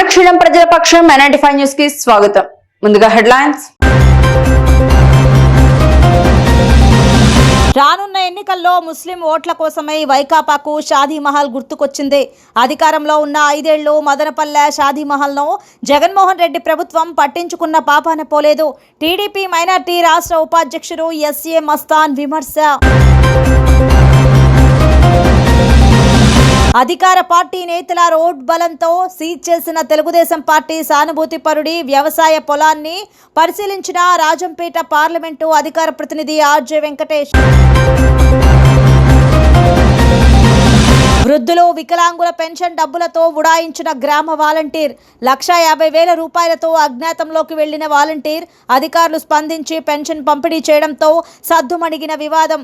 అనుక్షణం ప్రజల పక్షం NIT five న్యూస్కి స్వాగతం. ముందుగా హెడ్లైన్స్. రానున్న ఎన్నికల్లో ముస్లిం ఓట్ల కోసమై వైకాపాకు షాదీ మహల్ గుర్తుకొచ్చింది. అధికారంలో ఉన్న ఐదేళ్ళు మదనపల్లె షాదీ మహల్ను జగన్మోహన్ రెడ్డి ప్రభుత్వం పట్టించుకున్న పాపాన పోలేదు. టీడీపీ మైనార్టీ రాష్ట్ర ఉపాధ్యక్షుడు ఎస్ఏ మస్తాన్ విమర్శ. అధికార పార్టీ నేతల రోడ్ బలంతో సీజ్ చేసిన తెలుగుదేశం పార్టీ సానుభూతి పరుడి వ్యవసాయ పొలాన్ని పరిశీలించిన రాజంపేట పార్లమెంటు అధికార ప్రతినిధి ఆర్జే వెంకటేష్. వృద్ధులు వికలాంగుల పెన్షన్ డబ్బులతో ఉడాయించిన గ్రామ వాలంటీర్. లక్షా యాభై వేల రూపాయలతో అజ్ఞాతంలోకి వెళ్ళిన వాలంటీర్ అధికారులు స్పందించి పెన్షన్ పంపిణీ చేయడంతో సద్దుమణిగిన వివాదం.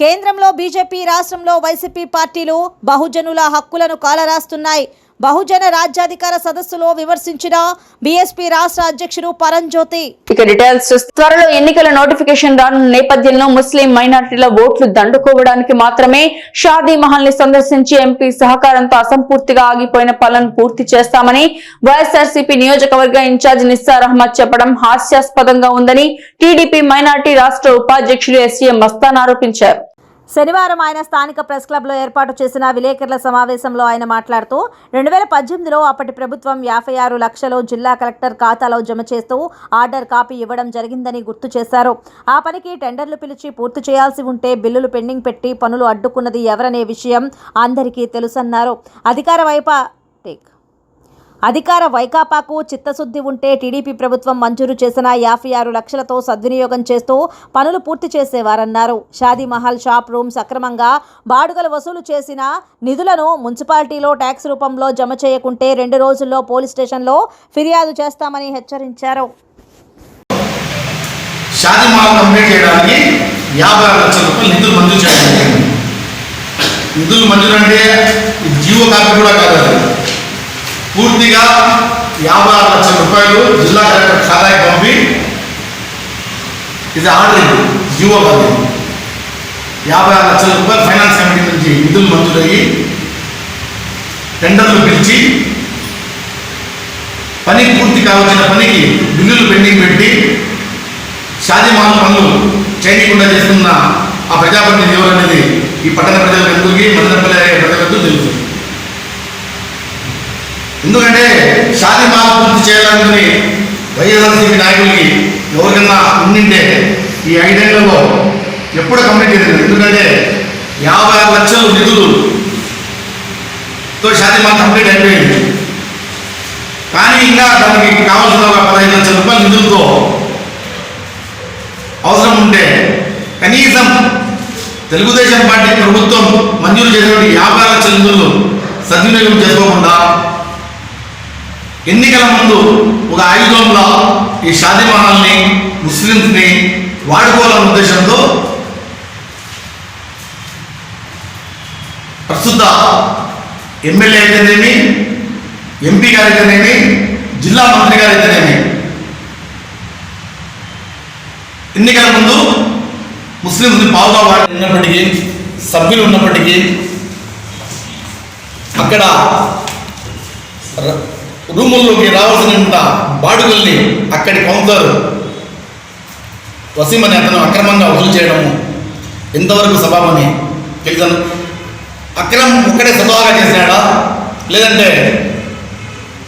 కేంద్రంలో బీజేపీ రాష్ట్రంలో వైసీపీ పార్టీలు బహుజనుల హక్కులను కాలరాస్తున్నాయి. బహుజన రాజ్యాధికార సదస్సులో విమర్శించిన బీఎస్పీ రాష్ట్ర అధ్యక్షుడు పరంజ్యోతి. ఇక డీటెయిల్స్ త్వరలో ఎన్నికల నోటిఫికేషన్ రానున్న నేపథ్యంలో ముస్లిం మైనార్టీల ఓట్లు దండుకోవడానికి మాత్రమే షాదీ మహల్ని సందర్శించి ఎంపీ సహకారంతో అసంపూర్తిగా ఆగిపోయిన పనులను పూర్తి చేస్తామని వైఎస్ఆర్సీపీ నియోజకవర్గ ఇన్ఛార్జ్ నిస్సార్ అహ్మద్ చెప్పడం హాస్యాస్పదంగా ఉందని టీడీపీ మైనార్టీ రాష్ట్ర ఉపాధ్యక్షుడు ఎస్ఏ మస్తాన్ ఆరోపించారు. శనివారం ఆయన స్థానిక ప్రెస్ క్లబ్లో ఏర్పాటు చేసిన విలేకరుల సమావేశంలో ఆయన మాట్లాడుతూ రెండు వేల పద్దెనిమిదిలో అప్పటి ప్రభుత్వం యాభై ఆరు లక్షలు జిల్లా కలెక్టర్ ఖాతాలో జమ చేస్తూ ఆర్డర్ కాపీ ఇవ్వడం జరిగిందని గుర్తు చేశారు. ఆ పనికి టెండర్లు పిలిచి పూర్తి చేయాల్సి ఉంటే బిల్లులు పెండింగ్ పెట్టి పనులు అడ్డుకున్నది ఎవరనే విషయం అందరికీ తెలుసన్నారు. అధికార వైపా టేక్ అధికార వైకాపాకు చిత్తశుద్ధి ఉంటే టీడీపీ ప్రభుత్వం మంజూరు చేసిన యాభై ఆరు లక్షలతో సద్వినియోగం చేస్తూ పనులు పూర్తి చేసేవారన్నారు. షాదీమహల్ షాప్ రూమ్స్ అక్రమంగా బాడుగలు వసూలు చేసిన నిధులను మున్సిపాలిటీలో ట్యాక్స్ రూపంలో జమ చేయకుంటే రెండు రోజుల్లో పోలీస్ స్టేషన్లో ఫిర్యాదు చేస్తామని హెచ్చరించారు. నిధులు మంజూరు అంటే జీవో కాపీ కూడా కాదు పూర్తిగా యాభై ఆరు లక్షల రూపాయలు జిల్లా కలెక్టర్ ఖాతాకి పంపి ఇది ఆర్డరింగ్ జీవో కాదు యాభై ఆరు లక్షల రూపాయలు ఫైనాన్స్ కమిటీ నుంచి నిధులు మంజూరయ్యి టెండర్లు పిలిచి పని పూర్తి కావాల్సిన పనికి బిల్లులు పెండింగ్ పెట్టి షాజీమాన్ పనులు చేయకుండా చేస్తున్న ఆ ప్రజాప్రతినిధి ఎవరనేది ఈ పట్టణ ప్రజలకు ఎందుకు మదనపల్లి ప్రజలకు తెలుస్తుంది ఎందుకంటే శాంతి మాల్ పూర్తి చేయాలనుకుని వైఎస్ఆర్సీపీ నాయకులకి ఎవరికన్నా ఉండింటే ఈ ఐదేళ్ళలో ఎప్పుడు కంప్లీట్ చేయలేదు. ఎందుకంటే యాభై ఆరు లక్షలు నిధులు తో శాంతి మహా కంప్లీట్ అయిపోయింది. కానీ ఇంకా దానికి కావాల్సిన ఒక పదహైదు లక్షల రూపాయల నిధులతో అవసరం ఉంటే కనీసం తెలుగుదేశం పార్టీ ప్రభుత్వం మంజూరు చేసినటువంటి యాభై లక్షల నిధులు సద్వినియోగం చేసుకోకుండా ఎన్నికల ముందు ఒక ఆయుధంలో ఈ షాదిమహల్ని ముస్లింస్ని వాడుకోవాలన్న ఉద్దేశంతో ప్రస్తుత ఎమ్మెల్యే అయితేనేమి ఎంపీ గారు అయితేనేమి జిల్లా మంత్రి గారు అయితేనేమి ఎన్నికల ముందు ముస్లింస్ని బాగా వాడి ఉన్నప్పటికీ సభ్యులు ఉన్నప్పటికీ అక్కడ రూముల్లోకి రావాల్సిన బాడుగుల్ని అక్కడి కౌన్సిలర్ వసీం అనే అతను అక్రమంగా వసూలు చేయడము ఎంతవరకు సభామని తెలుసను అక్రమం ఒక్కడే సభగా చేసినాడా లేదంటే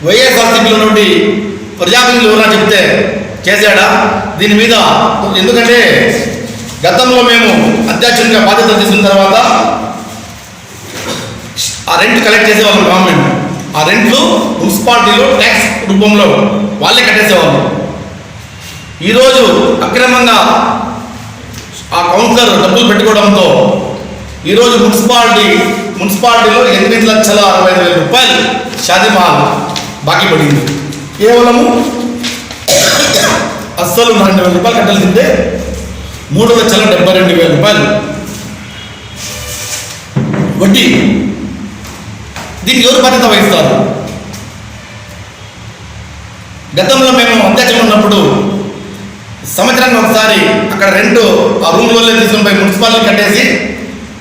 వైఎస్ఆర్సీపీలో నుండి ప్రజాప్రతినిధులు ఎవరైనా చెప్తే చేశాడా? దీని మీద ఎందుకంటే గతంలో మేము అధ్యక్షుడిగా బాధ్యత తీసుకున్న తర్వాత ఆ రెంట్ కలెక్ట్ చేసేవాళ్ళం గవర్నమెంట్. ఆ రెంట్లు మున్సిపాలిటీలో ట్యాక్స్ రూపంలో వాళ్ళే కట్టేసేవాళ్ళు. ఈరోజు అక్రమంగా ఆ కౌన్సిలర్ డబ్బులు పెట్టుకోవడంతో ఈరోజు మున్సిపాలిటీ మున్సిపాలిటీలో ఎనిమిది లక్షల అరవై ఐదు వేల రూపాయలు షాదిమాల్ బాకీ పడింది. కేవలము అస్సలు రెండు వేల రూపాయలు కట్టాల్సిందే మూడు లక్షల డెబ్బై రెండు వేల రూపాయలు. వడ్డీ దీనికి ఎవరు బాధ్యత వహిస్తారు? గతంలో మేము అధ్యక్షులు ఉన్నప్పుడు సంవత్సరానికి ఒకసారి అక్కడ రెండు ఆ రూమ్లలో తీసుకుని పోయి మున్సిపాలిటీ కట్టేసి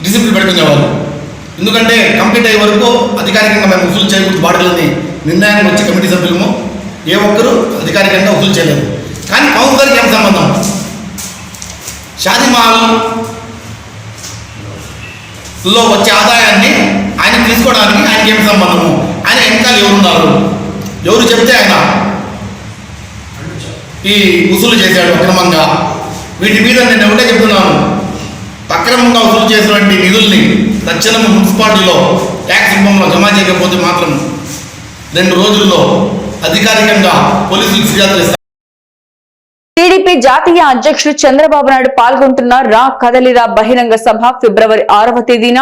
డిసిప్లిన్ పెట్టుకునేవాళ్ళు. ఎందుకంటే కంప్లీట్ అయ్యే వరకు అధికారికంగా మేము వసూలు చేయకూడదు బాడీలని నిర్ణయానికి వచ్చి కమిటీ సభ్యులము ఏ ఒక్కరూ అధికారికంగా వసూలు చేయలేదు. కానీ కౌన్సిలర్కి ఏం సంబంధం? షాదీ మహల్లో వచ్చే ఆదాయాన్ని ఆయన తీసుకోవడానికి ఆయనకి ఏం సంబంధము? ఆయన వెనకాల ఎవరున్నారు? ఎవరు చెప్తే ఆయన? ఈ వసూలు చేశాడు అక్రమంగా. వీటి మీద నేను ఒకటే చెప్తున్నాను. అక్రమంగా వసూలు చేసినటువంటి నిధుల్ని తక్షణం మున్సిపాలిటీలో ట్యాక్స్ రూపంలో జమ చేయకపోతే మాత్రం రెండు రోజుల్లో అధికారికంగా పోలీసులకు ఫిర్యాదు జాతీయ అధ్యక్షుడు చంద్రబాబు నాయుడు పాల్గొంటున్న రా కదలిరా బహిరంగ సభ ఫిబ్రవరి ఆరవ తేదీన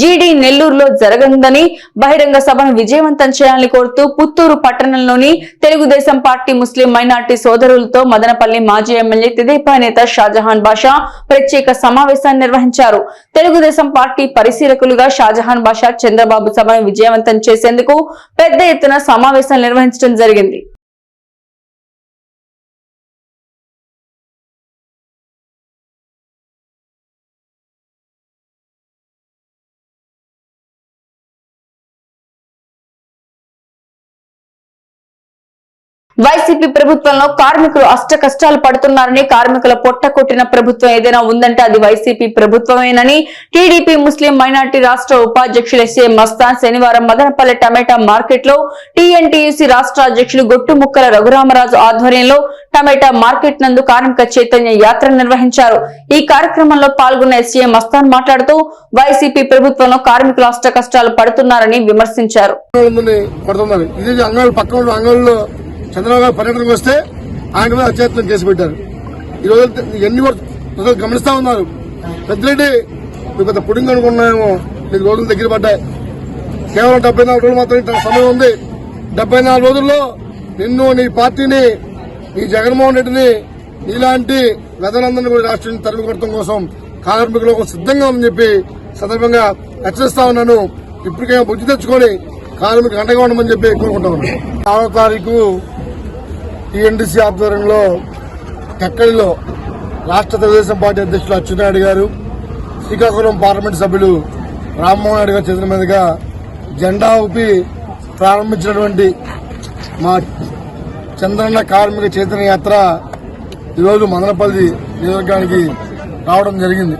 జీడీ నెల్లూరులో జరగనుందని బహిరంగ సభను విజయవంతం చేయాలని కోరుతూ పుత్తూరు పట్టణంలోని తెలుగుదేశం పార్టీ ముస్లిం మైనార్టీ సోదరులతో మదనపల్లి మాజీ ఎమ్మెల్యే తెదేపా నేత షాజహాన్ బాషా ప్రత్యేక సమావేశాన్ని నిర్వహించారు. తెలుగుదేశం పార్టీ పరిశీలకులుగా షాజహాన్ బాషా చంద్రబాబు సభను విజయవంతం చేసేందుకు పెద్ద ఎత్తున సమావేశం నిర్వహించడం జరిగింది. వైసీపీ ప్రభుత్వంలో కార్మికులు అష్ట కష్టాలు పడుతున్నారని కార్మికుల పొట్ట కొట్టిన ప్రభుత్వం ఏదైనా ఉందంటే అది వైసీపీ ప్రభుత్వమేనని టీడీపీ ముస్లిం మైనార్టీ రాష్ట్ర ఉపాధ్యక్షులు ఎస్ఏ మస్తాన్ శనివారం మదనపల్లె టమాటా మార్కెట్లో టీఎన్టీయూసీ రాష్ట్ర అధ్యక్షులు గొట్టుముక్కల రఘురామరాజు ఆధ్వర్యంలో టమాటా మార్కెట్ నందు కార్మిక చైతన్య యాత్ర నిర్వహించారు. ఈ కార్యక్రమంలో పాల్గొన్న ఎస్ఏ మస్తాన్ మాట్లాడుతూ వైసీపీ ప్రభుత్వంలో కార్మికులు అష్ట కష్టాలు పడుతున్నారని విమర్శించారు. చంద్రబాబు గారు పర్యటనకు వస్తే ఆయన మీద అత్యయత్నం చేసి పెట్టారు. ఈ రోజు ఎన్ని ప్రజలు గమనిస్తా ఉన్నారు? పెద్దరెడ్డి నువ్వు పెద్ద పుడింగ్ అనుకున్నామేమో నీకు రోజులు దగ్గర పడ్డాయి. కేవలం డెబ్బై నాలుగు రోజులు మాత్రమే సమయం ఉంది. డెబ్బై నాలుగు రోజుల్లో నిన్ను నీ పార్టీని నీ జగన్మోహన్ రెడ్డిని నీలాంటి వెదలందరినీ కూడా రాష్ట్రాన్ని తరిమి కొట్టడం కోసం కార్మికుల సిద్ధంగా ఉందని చెప్పి సందర్భంగా హెచ్చరిస్తా ఉన్నాను. ఇప్పటికైనా బుద్ధి తెచ్చుకొని కార్మికులు అండగా ఉండమని చెప్పి కోరుకుంటా ఉన్నాను. ఆరో తారీఖు టీఎన్డీసీ ఆధ్వర్యంలో కక్కడిలో రాష్ట్ర తెలుగుదేశం పార్టీ అధ్యక్షులు అచ్చెన్నాయుడు గారు శ్రీకాకుళం పార్లమెంట్ సభ్యులు రామ్మోహన్ నాయుడు గారి చేతుల మీదుగా జెండా ఊపి ప్రారంభించినటువంటి మా చంద్రన్న కార్మిక చైతన్య యాత్ర ఈరోజు మదనపల్లి నియోజకవర్గానికి రావడం జరిగింది.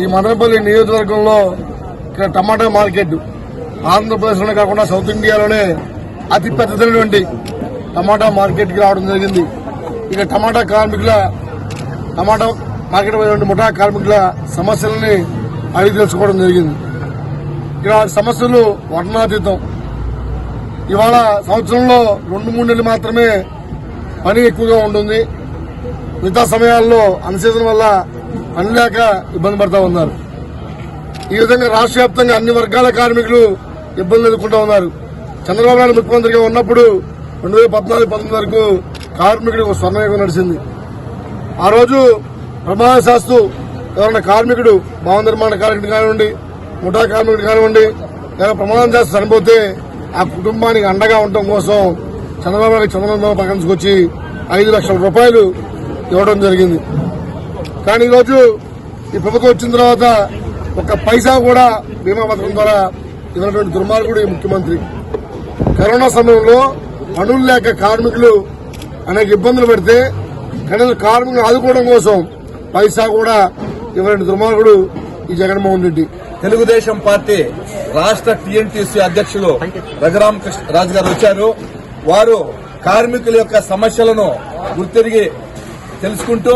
ఈ మదనపల్లి నియోజకవర్గంలో ఇక్కడ టమాటా మార్కెట్ ఆంధ్రప్రదేశ్లోనే కాకుండా సౌత్ ఇండియాలోనే అతి పెద్దదైనటువంటి టమాటా మార్కెట్కి రావడం జరిగింది. ఇక టమాటా కార్మికుల టమాటా మార్కెట్ ముఠా కార్మికుల సమస్యలని అడిగి తెలుసుకోవడం జరిగింది. ఇక్కడ సమస్యలు వర్ణాతీతం ఇవాళ సంవత్సరంలో రెండు మూడు నెలలు మాత్రమే పని ఎక్కువగా ఉంటుంది. మిగతా సమయాల్లో అన్సీజన్ వల్ల పని లేక ఇబ్బంది పడతా ఉన్నారు. ఈ విధంగా రాష్ట్ర వ్యాప్తంగా అన్ని వర్గాల కార్మికులు ఇబ్బందులు ఎదుర్కొంటూ ఉన్నారు. చంద్రబాబు నాయుడు ముఖ్యమంత్రిగా ఉన్నప్పుడు రెండు వేల పద్నాలుగు పంతొమ్మిది వరకు కార్మికుడికి ఒక స్వర్ణయుగం నడిచింది. ఆ రోజు ప్రమాదశాస్తు ఎవరైనా కార్మికుడు భవన నిర్మాణ కార్మికుడు కానివ్వండి ముఠా కార్మికుడు కానివ్వండి లేదా ప్రమాదం చేస్తే చనిపోతే ఆ కుటుంబానికి అండగా ఉండటం కోసం చంద్రబాబు నాయుడు చంద్రబాబు ప్రకటించుకొచ్చి ఐదు లక్షల రూపాయలు ఇవ్వడం జరిగింది. కానీ ఈరోజు ఈ ప్రభుత్వం వచ్చిన తర్వాత ఒక పైసా కూడా బీమా పథకం ద్వారా ఇవ్వనటువంటి దుర్మార్గుడు ఈ ముఖ్యమంత్రి. కరోనా సమయంలో పనులు లేక కార్మికులు అనేక ఇబ్బందులు పెడితే కనీసం కార్మికులు ఆదుకోవడం కోసం పైసా కూడా ఇవ్వని దుర్మార్గుడు ఈ జగన్మోహన్ రెడ్డి. తెలుగుదేశం పార్టీ రాష్ట్ర టీఎన్టీసీ అధ్యక్షులు రఘురామ రాజు గారు వచ్చారు. వారు కార్మికుల యొక్క సమస్యలను గుర్తిరిగి తెలుసుకుంటూ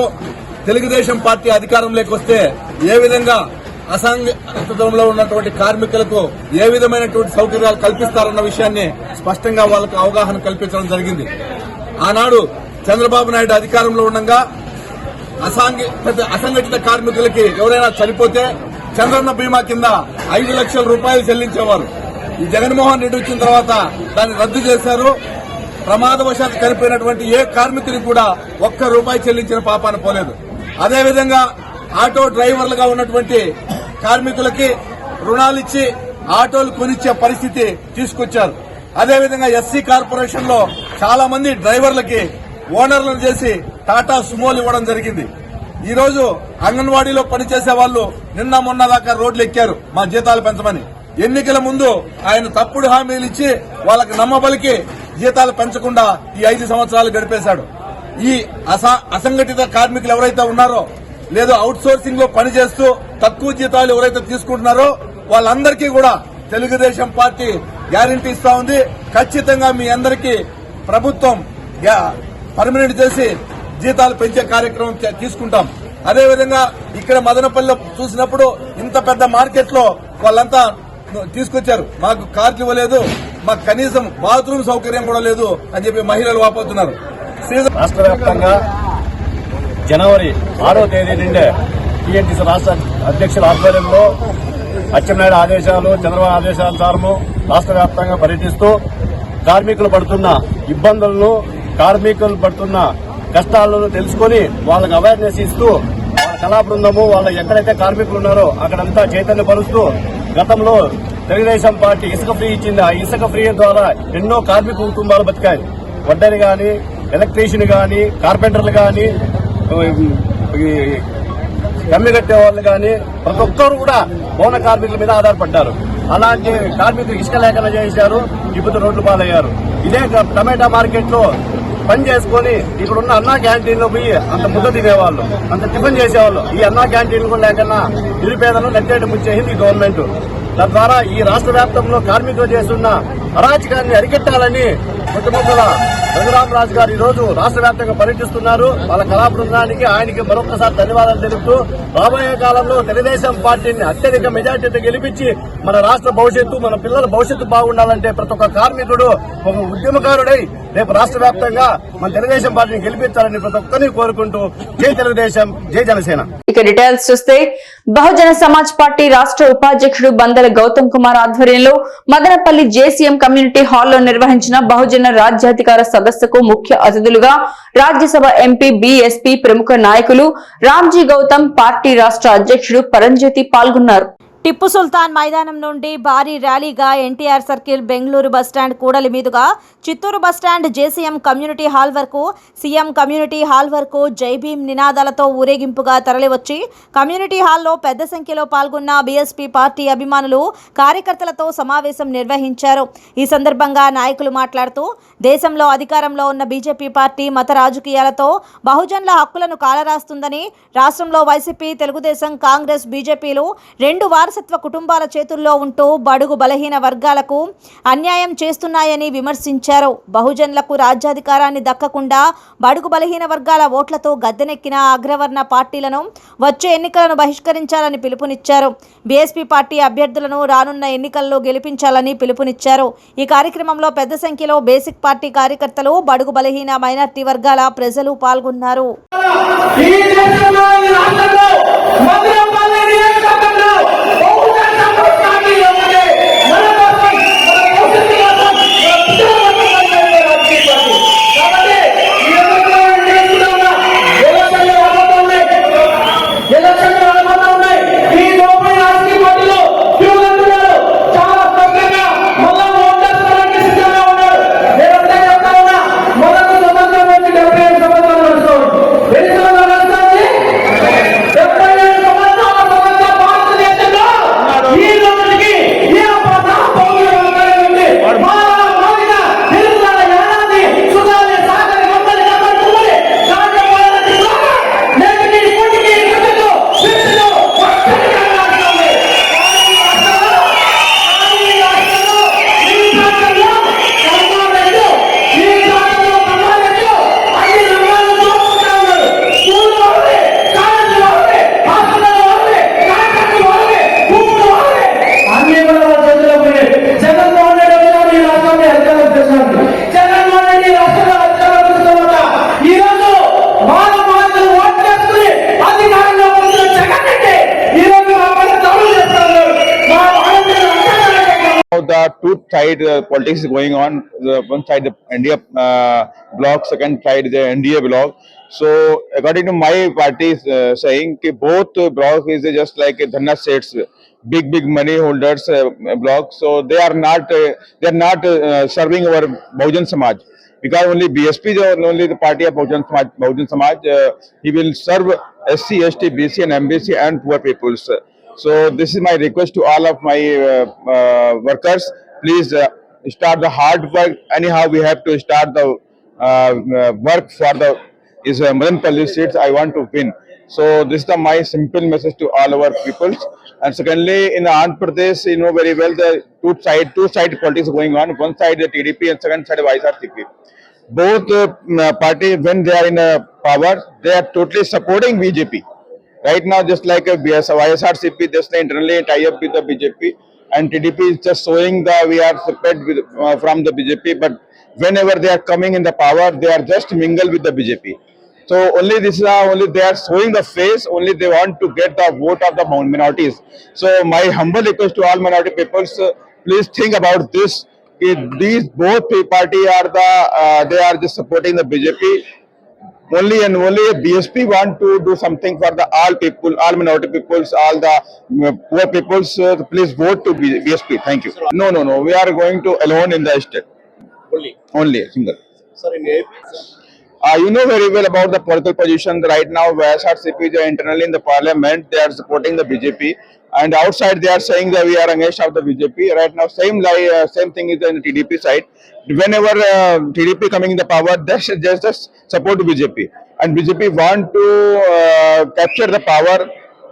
తెలుగుదేశం పార్టీ అధికారంలోకి వస్తే ఏ విధంగా అసంఘటితంలో ఉన్నటువంటి కార్మికులకు ఏ విధమైనటువంటి సౌకర్యాలు కల్పిస్తారన్న విషయాన్ని స్పష్టంగా వాళ్ళకు అవగాహన కల్పించడం జరిగింది. ఆనాడు చంద్రబాబు నాయుడు అధికారంలో ఉండగా అసంఘటిత కార్మికులకి ఎవరైనా చనిపోతే చంద్రన్న బీమా కింద ఐదు లక్షల రూపాయలు చెల్లించేవారు. ఈ జగన్మోహన్ రెడ్డి వచ్చిన తర్వాత దాన్ని రద్దు చేశారు. ప్రమాదవశాత్తు చనిపోయినటువంటి ఏ కార్మికుడికి కూడా ఒక్క రూపాయి చెల్లించిన పాపాన పోలేదు. అదేవిధంగా ఆటో డ్రైవర్లుగా ఉన్నటువంటి కార్మికులకి రుణాలిచ్చి ఆటోలు కొనిచ్చే పరిస్థితి తీసుకొచ్చారు. అదేవిధంగా ఎస్సీ కార్పొరేషన్లో చాలా మంది డ్రైవర్లకి ఓనర్లను చేసి టాటా సుమోలు ఇవ్వడం జరిగింది. ఈ రోజు అంగన్వాడీలో పనిచేసే వాళ్ళు నిన్న మొన్న దాకా రోడ్లు ఎక్కారు మా జీతాలు పెంచమని. ఎన్నికల ముందు ఆయన తప్పుడు హామీలు ఇచ్చి వాళ్ళకి నమ్మబలికి జీతాలు పెంచకుండా ఈ ఐదు సంవత్సరాలు గడిపేశాడు. ఈ అస- అసంఘటిత కార్మికులు ఎవరైతే ఉన్నారో లేదు అవుట్ సోర్సింగ్లో పనిచేస్తూ తక్కువ జీతాలు ఎవరైతే తీసుకుంటున్నారో వాళ్ళందరికీ కూడా తెలుగుదేశం పార్టీ గ్యారంటీ ఇస్తా ఉంది. ఖచ్చితంగా మీ అందరికీ ప్రభుత్వం గ్యా- పర్మనెంట్ చేసి జీతాలు పెంచే కార్యక్రమం తీసుకుంటాం. అదేవిధంగా ఇక్కడ మదనపల్లిలో చూసినప్పుడు ఇంత పెద్ద మార్కెట్లో వాళ్ళంతా తీసుకొచ్చారు. మాకు కార్లు ఇవ్వలేదు మాకు కనీసం బాత్రూమ్ సౌకర్యం కూడా లేదు అని చెప్పి మహిళలు వాపోతున్నారు. సీజన్ రాష్ట్ర వ్యాప్తంగా జనవరి ఆరో తేదీ నుండే టీఎన్టీసీ రాష్ట్ర అధ్యక్షుల ఆధ్వర్యంలో అచ్చెన్నాయుడు ఆదేశాలు చంద్రబాబు ఆదేశానుసారము రాష్ట్ర వ్యాప్తంగా పర్యటిస్తూ కార్మికులు పడుతున్న ఇబ్బందులను కార్మికులు పడుతున్న కష్టాలను తెలుసుకొని వాళ్ళకి అవేర్నెస్ ఇస్తూ వాళ్ళ కళా బృందము వాళ్ళ ఎక్కడైతే కార్మికులు ఉన్నారో అక్కడంతా చైతన్యపరుస్తూ గతంలో తెలుగుదేశం పార్టీ ఇసుక ఫ్రీ ఇచ్చింది. ఆ ఇసుక ఫ్రీ ద్వారా ఎన్నో కార్మిక కుటుంబాలు బతికాయి. వడ్డని గాని ఎలక్ట్రీషియన్ గాని కార్పెంటర్లు గాని ఈ కమ్మి కట్టే వాళ్ళు కానీ ప్రతి ఒక్కరు కూడా పౌన కార్మికుల మీద ఆధారపడ్డారు. అలాంటి కార్మికులు ఇసుక లేకుండా చేశారు ఇప్పుడు రోడ్లు పాలయ్యారు. ఇదే టమాటా మార్కెట్లో పని చేసుకొని ఇక్కడ ఉన్న అన్నా క్యాంటీన్లో పోయి అంత ముద్ద తినేవాళ్ళు అంత టిఫిన్ చేసేవాళ్ళు. ఈ అన్నా క్యాంటీన్ కూడా లేకన్నా నిరుపేదలు నెట్టేట ముంచేసింది ఈ గవర్నమెంట్. తద్వారా ఈ రాష్ట్ర వ్యాప్తంలో కార్మికులు చేస్తున్న అరాచకాన్ని అరికట్టాలని ముఖ్యమంత్రుల రఘురామరాజు గారు ఈ రోజు రాష్ట్ర వ్యాప్తంగా పర్యటిస్తున్నారు. వాళ్ళ కళా బృందానికి ఆయనకి మరొకసారి ధన్యవాదాలు తెలుపుతూ రాబోయే కాలంలో తెలుగుదేశం పార్టీని అత్యధిక మెజార్టీతో గెలిపించి మన రాష్ట్ర భవిష్యత్తు మన పిల్లల భవిష్యత్తు బాగుండాలంటే ప్రతి ఒక్క కార్మికుడు ఒక ఉద్యమకారుడై రేపు రాష్ట్ర వ్యాప్తంగా మన తెలుగుదేశం పార్టీని గెలిపించాలని ప్రతి ఒక్కరిని కోరుకుంటూ జై తెలుగుదేశం జై జనసేన. ఇక డీటెయిల్స్ చూస్తే బహుజన సమాజ్ పార్టీ రాష్ట్ర ఉపాధ్యక్షుడు బందల గౌతమ్ కుమార్ ఆధ్వర్యంలో మదనపల్లి జేసీఎం కమ్యూనిటీ హాల్లో నిర్వహించిన బహుజన రాజ్యాధికార సదస్సుకు ముఖ్య అతిథులుగా రాజ్యసభ ఎంపీ బీఎస్పీ ప్రముఖ నాయకులు రామ్జీ గౌతమ్ పార్టీ రాష్ట్ర అధ్యక్షుడు పరంజ్యోతి పాల్గొన్నారు. టిప్పు సుల్తాన్ మైదానం నుండి భారీ ర్యాలీగా ఎన్టీఆర్ సర్కిల్ బెంగళూరు బస్టాండ్ కూడలి మీదుగా Chittoor bus stand JCM community hall వరకు సీఎం కమ్యూనిటీ హాల్ వరకు జై భీమ్ నినాదాలతో ఊరేగింపుగా తరలివచ్చి కమ్యూనిటీ హాల్లో పెద్ద సంఖ్యలో పాల్గొన్న బీఎస్పీ పార్టీ అభిమానులు కార్యకర్తలతో సమావేశం నిర్వహించారు. ఈ సందర్భంగా నాయకులు మాట్లాడుతూ దేశంలో అధికారంలో ఉన్న బీజేపీ పార్టీ మత రాజకీయాలతో బహుజన్ల హక్కులను కాలరాస్తుందని రాష్ట్రంలో వైసీపీ తెలుగుదేశం కాంగ్రెస్ బీజేపీలు రెండు వారసత్వ కుటుంబాల చేతుల్లో ఉంటూ బడుగు బలహీన వర్గాలకు అన్యాయం చేస్తున్నాయని విమర్శించారు. బహుజన్లకు రాజ్యాధికారాన్ని దక్కకుండా బడుగు బలహీన వర్గాల ఓట్లతో గద్దెనెక్కిన అగ్రవర్ణ పార్టీలను వచ్చే ఎన్నికలను బహిష్కరించాలని పిలుపునిచ్చారు. బీఎస్పీ పార్టీ అభ్యర్థులను రానున్న ఎన్నికల్లో గెలిపించాలని పిలుపునిచ్చారు. ఈ కార్యక్రమంలో పెద్ద సంఖ్యలో బేసిక్ పార్టీ పార్టీ కార్యకర్తలు బడుగు బలహీన మైనార్టీ వర్గాల ప్రజలు పాల్గొన్నారు. Side uh, politics is going on. The one side the India uh, bloc, second side the NDA bloc. So according to my party uh, saying that both uh, bloc is just like Dhanna states, big big money holders uh, bloc. So they are not uh, they are not uh, serving our Bahujan Samaj. Because only BSP only the party of Bahujan Samaj, Bahujan Samaj uh, he will serve SC, ST, BC and MBC and poor peoples. So this is my request to all of my uh, uh, workers. Please uh, start the hard work. Anyhow, we have to start the uh, uh, work for the is uh, Madanpalli seats. I want to win. So this is the, my simple message to all our peoples. And secondly, in Andhra Pradesh, you know very well the two side two side politics going on. One side the TDP and second side IRCP. Both uh, parties when they are in uh, power, they are totally supporting BJP. Right now, just like a BS, YSRCP, just internally tie up with the BJP, and TDP is just showing that we are separate with, uh, from the BJP. But whenever they are coming in the power, they are just mingle with the BJP. So only this is only they are showing the face. Only they want to get the vote of the minorities. So my humble request to all minority peoples, uh, please think about this. If these both party are the uh, they are just supporting the BJP only and only BSP want to do something for the all people, all minority peoples, all the uh, poor peoples. Uh, please vote to BSP. Thank you. No, no, no. We are going to alone in the state. Only. Only single. Uh, you know very well about the political position. Right now, YSRCP is internally in the parliament. They are supporting the BJP, and outside they are saying that we are against of the BJP. Right now, same lie, uh, same thing is in the TDP side. Whenever uh, TDP coming in the power, they just, just support BJP, and BJP want to uh, capture the power.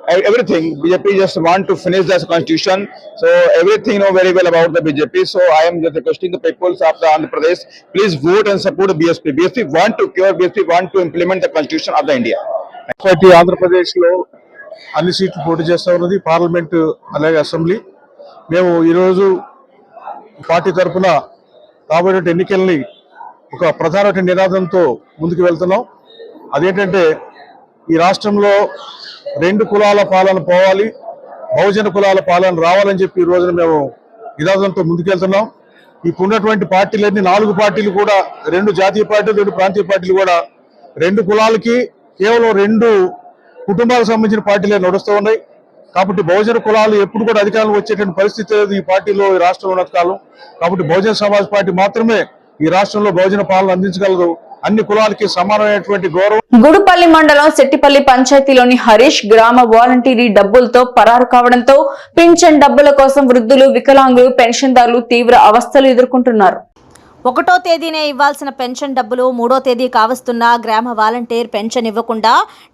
Everything BJP just want to finish this constitution. So everything know very well about the BJP. So I am just requesting the people of the Andhra Pradesh, please vote and support the BSP. BSP want to cure. BSP want to implement the constitution of the India. Party ఆంధ్రప్రదేశ్లో అన్ని సీట్లు పోటీ చేస్తా ఉన్నది parliament అలాగే assembly మేము ఈరోజు party తరఫున రాబోయేటువంటి ఎన్నికల్ని ఒక ప్రధానమైన నినాదంతో ముందుకు వెళ్తున్నాం అదేంటంటే ఈ రాష్ట్రంలో రెండు కులాల పాలన పోవాలి బహుజన కులాల పాలన రావాలని చెప్పి ఈ రోజున మేము నినాదంతో ముందుకెళ్తున్నాం. ఇప్పుడు ఉన్నటువంటి పార్టీలన్నీ నాలుగు పార్టీలు కూడా రెండు జాతీయ పార్టీలు రెండు ప్రాంతీయ పార్టీలు కూడా రెండు కులాలకి కేవలం రెండు కుటుంబాలకు సంబంధించిన పార్టీలే నడుస్తూ ఉన్నాయి. కాబట్టి బహుజన కులాలు ఎప్పుడు కూడా అధికారంలో వచ్చేటువంటి పరిస్థితి లేదు ఈ పార్టీలో ఈ రాష్ట్రంలో ఉన్న కాలం. కాబట్టి బహుజన సమాజ్ పార్టీ మాత్రమే ఈ రాష్ట్రంలో బహుజన పాలన అందించగలదు. అన్ని కులాలకి సమానమైనటువంటి గౌరవం. గుడుపల్లి మండలం సెట్టిపల్లి పంచాయతీలోని హరీష్ గ్రామ వాలంటీరీ డబ్బులతో పరారు కావడంతో పింఛన్ డబ్బుల కోసం వృద్ధులు వికలాంగులు పెన్షన్దారులు తీవ్ర అవస్థలు ఎదుర్కొంటున్నారు. ఒకటో తేదీనే ఇవ్వాల్సిన పెన్షన్ డబ్బులు మూడో తేదీ కావస్తున్న గ్రామ వాలంటీర్ పెన్షన్ ఇవ్వకుండా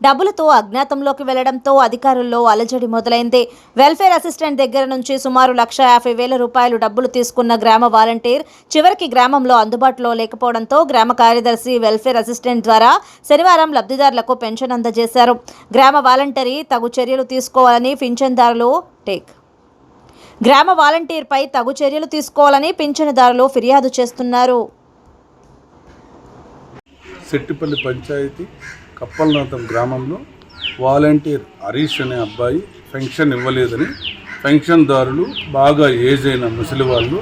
డబ్బులతో అజ్ఞాతంలోకి వెళ్ళడంతో అధికారుల్లో అలజడి మొదలైంది. వెల్ఫేర్ అసిస్టెంట్ దగ్గర నుంచి సుమారు లక్ష యాభై వేల రూపాయలు డబ్బులు తీసుకున్న గ్రామ వాలంటీర్ చివరికి గ్రామంలో అందుబాటులో లేకపోవడంతో గ్రామ కార్యదర్శి వెల్ఫేర్ అసిస్టెంట్ ద్వారా శనివారం లబ్ధిదారులకు పెన్షన్ అందజేశారు. గ్రామ వాలంటరీ తగు చర్యలు తీసుకోవాలని పింఛన్దారులు టేక్ గ్రామ వాలంటీర్పై తగు చర్యలు తీసుకోవాలని పింఛనుదారులు ఫిర్యాదు చేస్తున్నారు. సెట్టిపల్లి పంచాయతీ కప్పలనాథం గ్రామంలో వాలంటీర్ హరీష్ అనే అబ్బాయి పెన్షన్ ఇవ్వలేదని పెన్షన్దారులు బాగా ఏజ్ అయిన ముసలి వాళ్ళు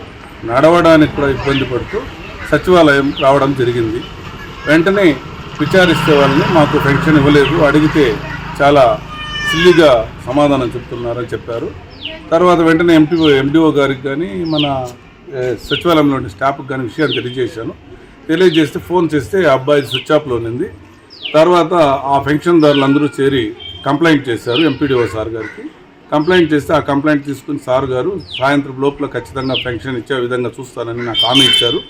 నడవడానికి కూడా ఇబ్బంది పడుతూ సచివాలయం రావడం జరిగింది. వెంటనే విచారిస్తే వాళ్ళని మాకు పెన్షన్ ఇవ్వలేదు అడిగితే చాలా సిల్లిగా సమాధానం చెప్తున్నారని చెప్పారు. తర్వాత వెంటనే ఎంపీఓ ఎండిఓ గారికి కానీ మన సచివాలయంలోని స్టాఫ్కి కానీ విషయాన్ని తెలియజేశాను. తెలియజేస్తే ఫోన్ చేస్తే అబ్బాయి స్విచ్ ఆఫ్లో ఉంది. తర్వాత ఆ పెన్షన్దారులందరూ చేరి కంప్లైంట్ చేశారు ఎంపీడీఓ సార్ గారికి. కంప్లైంట్ చేస్తే ఆ కంప్లైంట్ తీసుకుని సార్ గారు సాయంత్రం లోపల ఖచ్చితంగా పెన్షన్ ఇచ్చే విధంగా చూస్తానని నాకు హామీ ఇచ్చారు.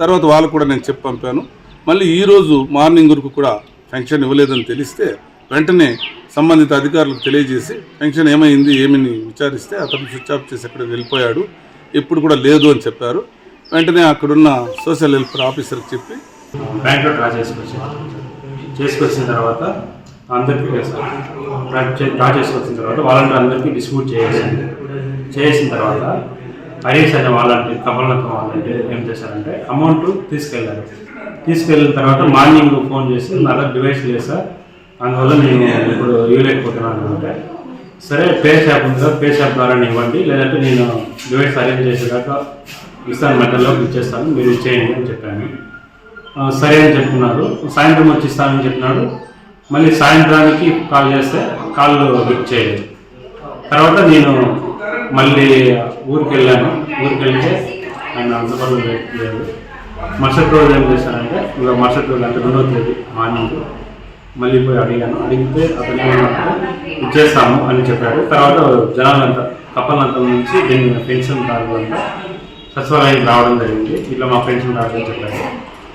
తర్వాత వాళ్ళు కూడా నేను చెప్పి పంపాను. మళ్ళీ ఈరోజు మార్నింగ్ వరకు కూడా పెన్షన్ ఇవ్వలేదని తెలిస్తే వెంటనే సంబంధిత అధికారులకు తెలియజేసి పెన్షన్ ఏమైంది ఏమని విచారిస్తే అతను స్విచ్ ఆఫ్ చేసి అక్కడ వెళ్ళిపోయాడు ఇప్పుడు కూడా లేదు అని చెప్పారు. వెంటనే అక్కడున్న సోషల్ వెల్ఫేర్ ఆఫీసర్కి చెప్పి బ్యాంక్లో డ్రా చేసుకొచ్చి చేసుకొచ్చిన తర్వాత అందరికీ డ్రా చేసుకొచ్చిన తర్వాత వాలంటీర్ అందరికీ డిస్ట్రిబ్యూట్ చేసేసింది చేసిన తర్వాత హరీష్ అనే వాలంటీర్ కమలనాథం వాలంటీర్ ఏం చేశారంటే అమౌంట్ తీసుకెళ్ళారు. తీసుకెళ్ళిన తర్వాత మార్నింగ్ ఫోన్ చేసి నా డివైస్ లేదు సార్ అందువల్ల నేను ఇప్పుడు ఇవ్వలేకపోతున్నాను అనమాట. సరే పే షాప్ ఉంది కదా పే షాప్ ద్వారా ఇవ్వండి. లేదంటే నేను డివైస్ అరేంజ్ చేసేదాకా ఇస్తాను మెటల్లోకి ఇచ్చేస్తాను మీరు ఇచ్చేయండి అని చెప్పాను. సరే అని చెప్తున్నారు. సాయంత్రం వచ్చి ఇస్తానని చెప్పినాడు మళ్ళీ సాయంత్రానికి కాల్ చేస్తే కాల్ లిఫ్ట్ చేయలేదు. తర్వాత నేను మళ్ళీ ఊరికి వెళ్ళాను. ఊరికి వెళ్తే ఆయన అందుబాటులో లేదు. మరుసటి రోజు ఏం చేశానంటే ఇక మరుసటి రోజు అంటే రెండో తేదీ మార్నింగ్ మళ్ళీ పోయి అడిగాను అడిగితే అతను ఇచ్చేస్తాము అని చెప్పాడు తర్వాత జనాలంతా కప్పలంతా నుంచి దీన్ని పెన్షన్ రావాలంతా సచివాలయానికి రావడం జరిగింది. ఇట్లా మా పెన్షన్ రావాలని చెప్పారు.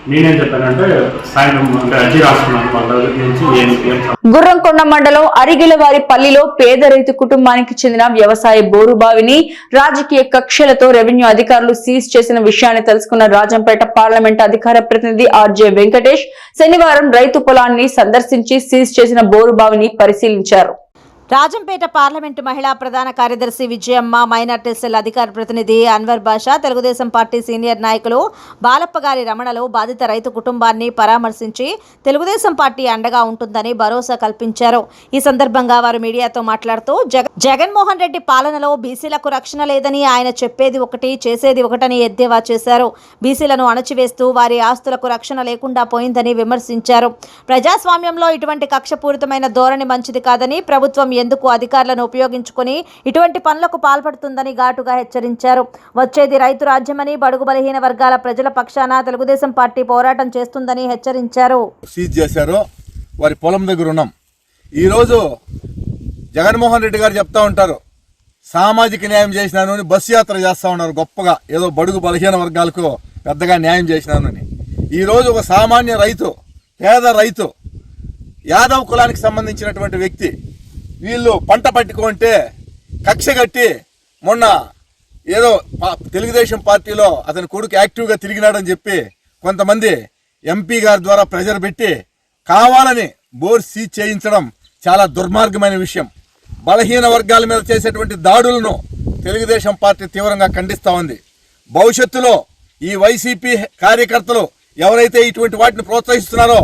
నేనేం చెప్పానంటే సాయంత్రం అంటే అర్జీ రాసుకున్నాను వాళ్ళ నుంచి గుర్రంకొండ మండలం అరిగిలవారి పల్లిలో పేద రైతు కుటుంబానికి చెందిన వ్యవసాయ బోరు బావిని రాజకీయ కక్షలతో రెవెన్యూ అధికారులు సీజ్ చేసిన విషయాన్ని తెలుసుకున్న రాజంపేట పార్లమెంట్ అధికార ప్రతినిధి ఆర్జే వెంకటేష్ శనివారం రైతు పొలాన్ని సందర్శించి సీజ్ చేసిన బోరు బావిని పరిశీలించారు. రాజంపేట పార్లమెంటు మహిళా ప్రధాన కార్యదర్శి విజయమ్మ మైనార్టీ సెల్ అధికార ప్రతినిధి అన్వర్ బాషా తెలుగుదేశం పార్టీ సీనియర్ నాయకులు బాలప్పగారి రమణలో బాధిత రైతు కుటుంబాన్ని పరామర్శించి తెలుగుదేశం పార్టీ అండగా ఉంటుందని భరోసా కల్పించారు. ఈ సందర్భంగా వారు మీడియాతో మాట్లాడుతూ జగ జగన్మోహన్ రెడ్డి పాలనలో బీసీలకు రక్షణ లేదని ఆయన చెప్పేది ఒకటి చేసేది ఒకటని ఎద్దేవా చేశారు. బీసీలను అణచివేస్తూ వారి ఆస్తులకు రక్షణ లేకుండా పోయిందని విమర్శించారు. ప్రజాస్వామ్యంలో ఇటువంటి కక్షపూరితమైన ధోరణి మంచిది కాదని ప్రభుత్వం ఎందుకు అధికారులను ఉపయోగించుకొని ఇటువంటి పనులకు పాల్పడుతుందని ఘాటుగా హెచ్చరించారు. వచ్చేది రైతు రాజ్యమని బడుగు బలహీన వర్గాల ప్రజల పక్షాన తెలుగుదేశం పార్టీ పోరాటం చేస్తుందని హెచ్చరించారు. సీజ్ చేశారు. వారి పొలం దగ్గర ఉన్నాం. ఈరోజు జగన్మోహన్ రెడ్డి గారు చెప్తా ఉంటారు. సామాజిక న్యాయం చేసినాను అని బస్సు యాత్ర చేస్తూ ఉన్నారు గొప్పగా. ఏదో బడుగు బలహీన వర్గాలకు పెద్దగా న్యాయం చేసినాను అని. ఈరోజు ఒక సామాన్య రైతు పేద రైతు యాదవ్ కులానికి సంబంధించినటువంటి వ్యక్తి వీళ్ళు పంట పట్టుకుంటే కక్ష కట్టి మొన్న ఏదో తెలుగుదేశం పార్టీలో అతని కొడుకు యాక్టివ్గా తిరిగినాడని చెప్పి కొంతమంది ఎంపీ గారి ద్వారా ప్రెజర్ పెట్టి కావాలని బోర్ సీజ్ చేయించడం చాలా దుర్మార్గమైన విషయం. బలహీన వర్గాల మీద చేసేటువంటి దాడులను తెలుగుదేశం పార్టీ తీవ్రంగా ఖండిస్తూ ఉంది. భవిష్యత్తులో ఈ వైసీపీ కార్యకర్తలు ఎవరైతే ఇటువంటి వాటిని ప్రోత్సహిస్తున్నారో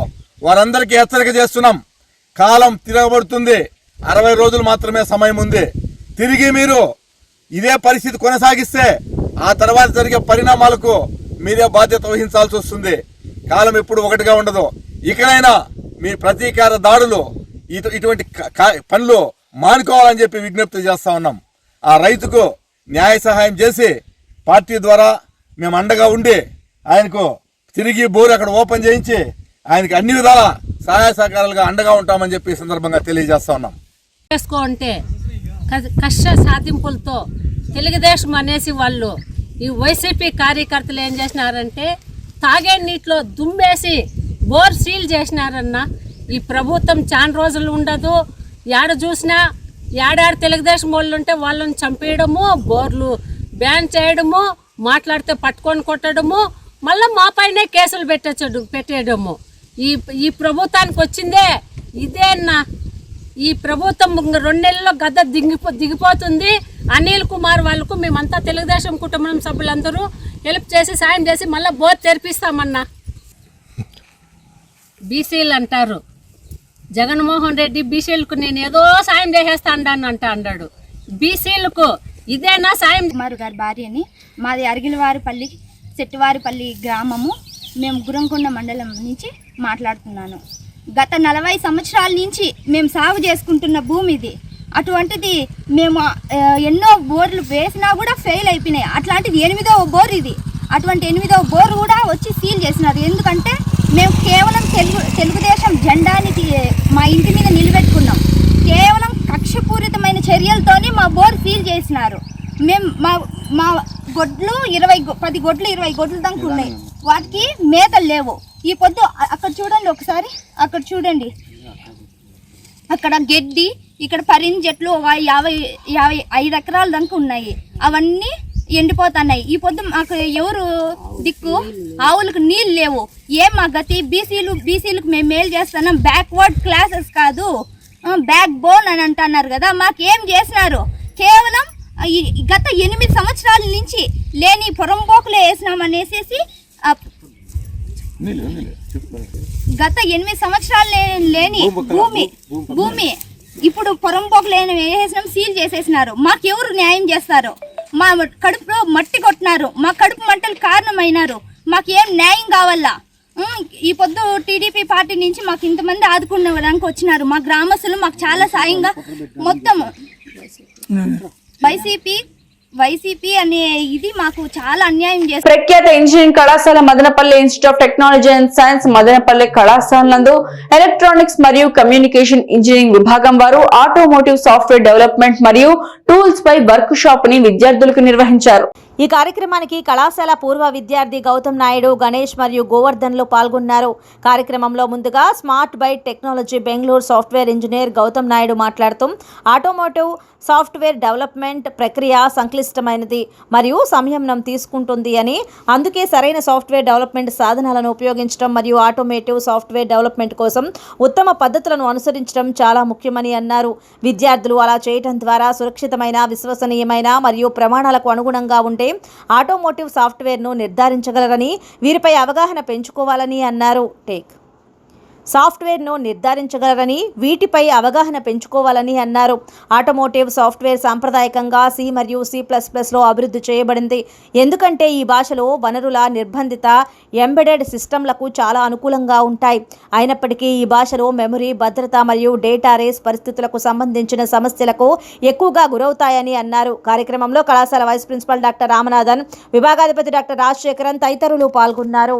వారందరికీ హెచ్చరిక చేస్తున్నాం. కాలం తిరగబడుతుంది. అరవై రోజులు మాత్రమే సమయం ఉంది. తిరిగి మీరు ఇదే పరిస్థితి కొనసాగిస్తే ఆ తర్వాత జరిగే పరిణామాలకు మీరే బాధ్యత వహించాల్సి వస్తుంది. కాలం ఎప్పుడు ఒకటిగా ఉండదు. ఇకనైనా మీ ప్రతీకార దాడులు ఇటు- ఇటువంటి కా- పనులు మానుకోవాలని చెప్పి విజ్ఞప్తి చేస్తా ఉన్నాం. ఆ రైతుకు న్యాయ సహాయం చేసి పార్టీ ద్వారా మేము అండగా ఉండి ఆయనకు తిరిగి బోరు అక్కడ ఓపెన్ చేయించి ఆయనకి అన్ని విధాల సహాయ సహకారాలుగా అండగా ఉంటామని చెప్పి ఈ సందర్భంగా తెలియజేస్తా ఉన్నాం. చేసుకో అంటే కష్ట సాధింపులతో తెలుగుదేశం అనేసి వాళ్ళు ఈ వైసీపీ కార్యకర్తలు ఏం చేసినారంటే తాగే నీటిలో దుమ్మేసి బోర్ సీల్ చేసినారన్న. ఈ ప్రభుత్వం చాలా రోజులు ఉండదు. ఏడ చూసినా ఏడాడ తెలుగుదేశం వాళ్ళు ఉంటే వాళ్ళని చంపేయడము బోర్లు బ్యాన్ చేయడము మాట్లాడితే పట్టుకొని కొట్టడము మళ్ళీ మా పైనే కేసులు పెట్టచ్చు పెట్టేయడము. ఈ ఈ ప్రభుత్వానికి వచ్చిందే ఇదే అన్నా ఈ ప్రభుత్వం రెండు నెలల్లో గద్ద దిగిపో దిగిపోతుంది. అనిల్ కుమార్ వాళ్ళకు మేమంతా తెలుగుదేశం కుటుంబం సభ్యులందరూ హెల్ప్ చేసి సాయం చేసి మళ్ళీ బోర్ తెరిపిస్తామన్నా. బీసీలు అంటారు. జగన్మోహన్ రెడ్డి బీసీలకు నేను ఏదో సాయం చేసేస్తా అంటాను అంట అన్నాడు బీసీలకు ఇదేనా సాయం? కుమార్ గారి భార్యని మాది అరిగిలవారిపల్లి చెట్టువారిపల్లి గ్రామము. మేము గురంకొండ మండలం నుంచి మాట్లాడుతున్నాను. గత నలభై సంవత్సరాల నుంచి మేము సాగు చేసుకుంటున్న భూమి ఇది. అటువంటిది మేము ఎన్నో బోర్లు వేసినా కూడా ఫెయిల్ అయిపోయినాయి. అట్లాంటిది ఎనిమిదవ బోర్ ఇది. అటువంటి ఎనిమిదవ బోర్ కూడా వచ్చి సీల్ చేసినారు. ఎందుకంటే మేము కేవలం తెలుగు తెలుగుదేశం జెండాని తీ- మా ఇంటి మీద నిలబెట్టుకున్నాం. కేవలం కక్షపూరితమైన చర్యలతోనే మా బోర్ సీల్ చేసినారు. మేము మా మా గొడ్లు ఇరవై పది గొడ్లు ఇరవై గొడ్లు దాకా ఉన్నాయి. వాటికి మేతలు లేవు. ఈ పొద్దు అక్కడ చూడండి ఒకసారి అక్కడ చూడండి. అక్కడ గడ్డి ఇక్కడ పరిని చెట్లు ఒక యాభై యాభై ఐదు ఎకరాల దాకా ఉన్నాయి. అవన్నీ ఎండిపోతున్నాయి. ఈ పొద్దు మాకు ఎవరు దిక్కు? ఆవులకు నీళ్ళు లేవు. ఏం మా గతి? బీసీలు బీసీలకు మేము మేలు చేస్తున్నాం. బ్యాక్వర్డ్ క్లాసెస్ కాదు. బ్యాక్ బోన్ అని అంటున్నారు కదా మాకు ఏం చేసినారు? కేవలం ఈ గత ఎనిమిది సంవత్సరాల నుంచి లేని పొరంబోకులే వేసినాం అనేసి గత ఎనిమిది సంవత్సరాలు లేని భూమి భూమి ఇప్పుడు పొరంపోకు లేని వేసేసినాం సీల్ చేసేసినారు. మాకెవరు న్యాయం చేస్తారు? మా కడుపులో మట్టి కొట్టినారు. మా కడుపు మంటలు కారణమైనారు. మాకు ఏం న్యాయం కావాలా? ఈ పొద్దు టీడీపీ పార్టీ నుంచి మాకు ఇంతమంది ఆదుకునేడానికి వచ్చినారు. మా గ్రామస్తులు మాకు చాలా సాయంగా మొత్తం వైసీపీ వైసీపీ అనే ఇది మాకు చాలా అన్యాయం చేస్తుంది. ప్రఖ్యాత ఇంజనీరింగ్ కళాశాల Madanapalle institute of technology and science Madanapalle కళాశాల నందు ఎలక్ట్రానిక్స్ మరియు కమ్యూనికేషన్ ఇంజనీరింగ్ విభాగం వారు ఆటోమోటివ్ సాఫ్ట్వేర్ డెవలప్మెంట్ మరియు టూల్స్ పై వర్క్ షాప్ని విద్యార్థులకు నిర్వహించారు. ఈ కార్యక్రమానికి కళాశాల పూర్వ విద్యార్థి గౌతమ్ నాయుడు గణేష్ మరియు గోవర్ధన్లు పాల్గొన్నారు. కార్యక్రమంలో ముందుగా smart byte technology Bengaluru software engineer Gautam Naidu మాట్లాడుతూ ఆటోమోటివ్ సాఫ్ట్వేర్ డెవలప్మెంట్ ప్రక్రియ సంక్లిష్టమైనది మరియు సంయమనం తీసుకుంటుంది అని అందుకే సరైన సాఫ్ట్వేర్ డెవలప్మెంట్ సాధనాలను ఉపయోగించడం మరియు ఆటోమేటివ్ సాఫ్ట్వేర్ డెవలప్మెంట్ కోసం ఉత్తమ పద్ధతులను అనుసరించడం చాలా ముఖ్యమని అన్నారు. విద్యార్థులు అలా చేయడం ద్వారా సురక్షితమైన విశ్వసనీయమైన మరియు ప్రమాణాలకు అనుగుణంగా ఉండే ఆటోమోటివ్ సాఫ్ట్వేర్ను నిర్ధారించగలరని వీరిపై అవగాహన పెంచుకోవాలని అన్నారు టేక్. సాఫ్ట్వేర్ను నిర్ధారించగలరని వీటిపై అవగాహన పెంచుకోవాలని అన్నారు. ఆటోమోటివ్ సాఫ్ట్వేర్ సాంప్రదాయకంగా సి మరియు సి ప్లస్ ప్లస్లో అభివృద్ధి చేయబడింది. ఎందుకంటే ఈ భాషలో వనరుల నిర్బంధిత ఎంబెడెడ్ సిస్టమ్లకు చాలా అనుకూలంగా ఉంటాయి. అయినప్పటికీ ఈ భాషలో మెమరీ భద్రత మరియు డేటా రేస్ పరిస్థితులకు సంబంధించిన సమస్యలకు ఎక్కువగా గురవుతాయని అన్నారు. కార్యక్రమంలో కళాశాల వైస్ ప్రిన్సిపల్ డాక్టర్ రామనాథన్ విభాగాధిపతి డాక్టర్ రాజశేఖరన్ తదితరులు పాల్గొన్నారు.